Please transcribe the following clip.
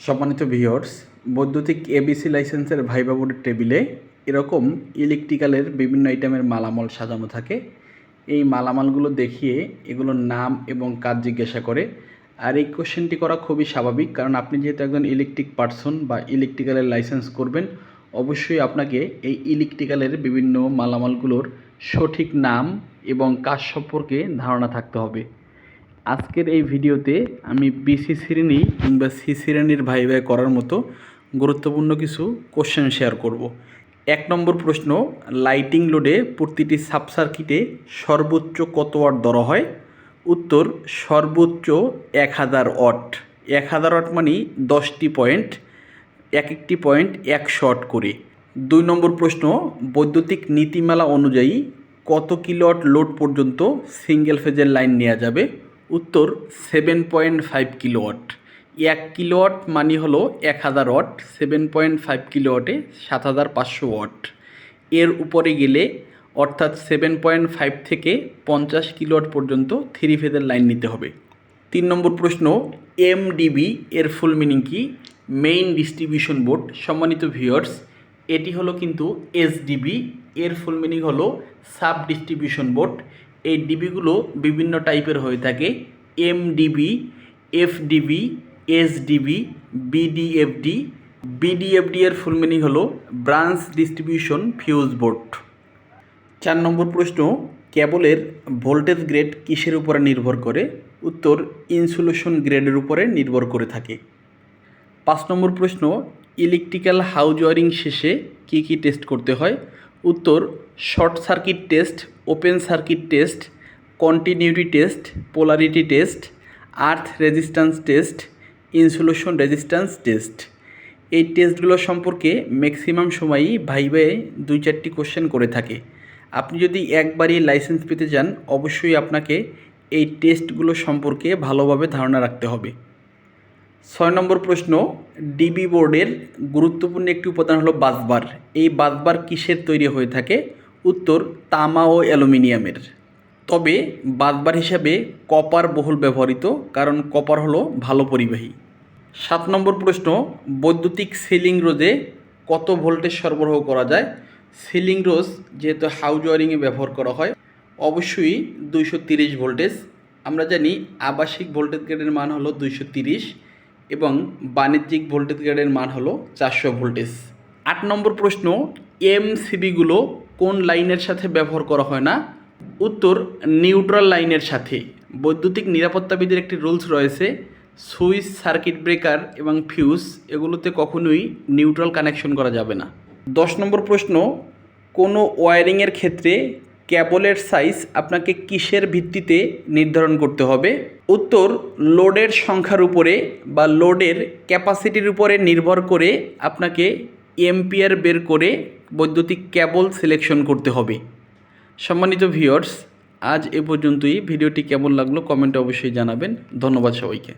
সম্মানিত ভিওর্স বৈদ্যুতিক এবিসি লাইসেন্সের ভাইবা বোর্ডের টেবিলে এরকম ইলেকট্রিক্যালের বিভিন্ন আইটেমের মালামাল সাজানো থাকে। এই মালামালগুলো দেখিয়ে এগুলোর নাম এবং কাজ জিজ্ঞাসা করে। আর এই কোশ্চেনটি করা খুবই স্বাভাবিক, কারণ আপনি যেহেতু একজন ইলেকট্রিক পার্সন বা ইলেকট্রিক্যালের লাইসেন্স করবেন, অবশ্যই আপনাকে এই ইলেকট্রিক্যালের বিভিন্ন মালামালগুলোর সঠিক নাম এবং কাজ সম্পর্কে ধারণা থাকতে হবে। আজকের এই ভিডিওতে আমি বিসি শ্রেণি কিংবা সি শ্রেণির ভাই ভাই করার মতো গুরুত্বপূর্ণ কিছু কোশ্চেন শেয়ার করব। এক নম্বর প্রশ্ন লাইটিং লোডে প্রতিটি সাব সার্কিটে সর্বোচ্চ কত ওয়াট ধরা হয়? উত্তর, সর্বোচ্চ এক হাজার ওয়াট এক হাজার ওয়াট মানে দশটি পয়েন্ট এক একটি পয়েন্ট একশো ওয়াট করে। দুই নম্বর প্রশ্ন, বৈদ্যুতিক নীতিমালা অনুযায়ী কত কিলোওয়াট লোড পর্যন্ত সিঙ্গেল ফেজের লাইন নেওয়া যাবে? উত্তর সেভেন পয়েন্ট ফাইভ কিলোওয়াট এক কিলোওয়াট মানে হলো এক হাজার ওয়াট সেভেন পয়েন্ট ফাইভ কিলোওয়াটে সাত হাজার পাঁচশো ওয়াট এর উপরে গেলে অর্থাৎ সেভেন পয়েন্ট ফাইভ থেকে পঞ্চাশ কিলোওয়াট পর্যন্ত থ্রি ফেজের লাইন নিতে হবে। তিন নম্বর প্রশ্ন এমডিবি এর ফুল মিনিং কি? মেইন ডিস্ট্রিবিউশন বোর্ড সম্মানিত ভিউয়ার্স এটি হলো কিন্তু এসডিবি এর ফুল মিনিং হলো সাব ডিস্ট্রিবিউশন বোর্ড এই ডিবিগুলো বিভিন্ন টাইপের হয়ে থাকে। এমডিবি এফডিবি এসডিবি বিডিএফডি বিডিএফডি এর ফুল মিনিং হলো ব্রাঞ্চ ডিস্ট্রিবিউশন ফিউজ বোর্ড চার নম্বর প্রশ্ন, কেবলের ভোল্টেজ গ্রেড কিসের উপরে নির্ভর করে? উত্তর ইনসুলেশন গ্রেডের উপরে নির্ভর করে থাকে। পাঁচ নম্বর প্রশ্ন ইলেকট্রিক্যাল হাউজ ওয়ারিং শেষে কী কী টেস্ট করতে হয়? উত্তর, short circuit test, open circuit test, continuity test, polarity test, earth resistance test, insulation resistance test. এই টেস্টগুলো সম্পর্কে ম্যাক্সিমাম সময়ই ভাই ভাই দুই চারটি কোশ্চেন করে থাকে। আপনি যদি একবারই লাইসেন্স পেতে চান, অবশ্যই আপনাকে এই টেস্টগুলো সম্পর্কে ভালোভাবে ধারণা রাখতে হবে। ছয় নম্বর প্রশ্ন ডিবি বোর্ডের গুরুত্বপূর্ণ একটি উপাদান হলো বাসবার এই বাসবার কিসের তৈরি হয়ে থাকে? উত্তর, তামা ও অ্যালুমিনিয়ামের। তবে বাসবার হিসাবে কপার বহুল ব্যবহৃত, কারণ কপার হলো ভালো পরিবাহী। সাত নম্বর প্রশ্ন, বৈদ্যুতিক সিলিং রোজে কত ভোল্টেজ সরবরাহ করা যায়? সিলিং রোজ যেহেতু হাউজ ওয়ারিংয়ে ব্যবহার করা হয়, অবশ্যই দুইশো তিরিশ ভোল্টেজ। আমরা জানি আবাসিক ভোল্টেজ গ্রেডের মান হলো দুইশো তিরিশ। এবং বাণিজ্যিক ভোল্টেজ গ্রেডের মান হলো চারশো ভোল্টেজ। আট নম্বর প্রশ্ন এমসিবিগুলো কোন লাইনের সাথে ব্যবহার করা হয় না? উত্তর, নিউট্রাল লাইনের সাথে। বৈদ্যুতিক নিরাপত্তাবিধির একটি রুলস রয়েছে, সুইচ, সার্কিট ব্রেকার এবং ফিউজ, এগুলোতে কখনোই নিউট্রাল কানেকশন করা যাবে না। দশ নম্বর প্রশ্ন, কোনো ওয়ারিংয়ের ক্ষেত্রে ক্যাবলের সাইজ আপনাকে কিসের ভিত্তিতে নির্ধারণ করতে হবে? উত্তর, লোডের সংখ্যার উপরে বা লোডের ক্যাপাসিটির উপরে নির্ভর করে আপনাকে এম্পিয়ার বের করে বৈদ্যুতিক ক্যাবল সিলেকশন করতে হবে। সম্মানিত ভিউয়ার্স, আজ এ পর্যন্তই। ভিডিওটি কেমন লাগল কমেন্টে অবশ্যই জানাবেন। ধন্যবাদ সবাইকে।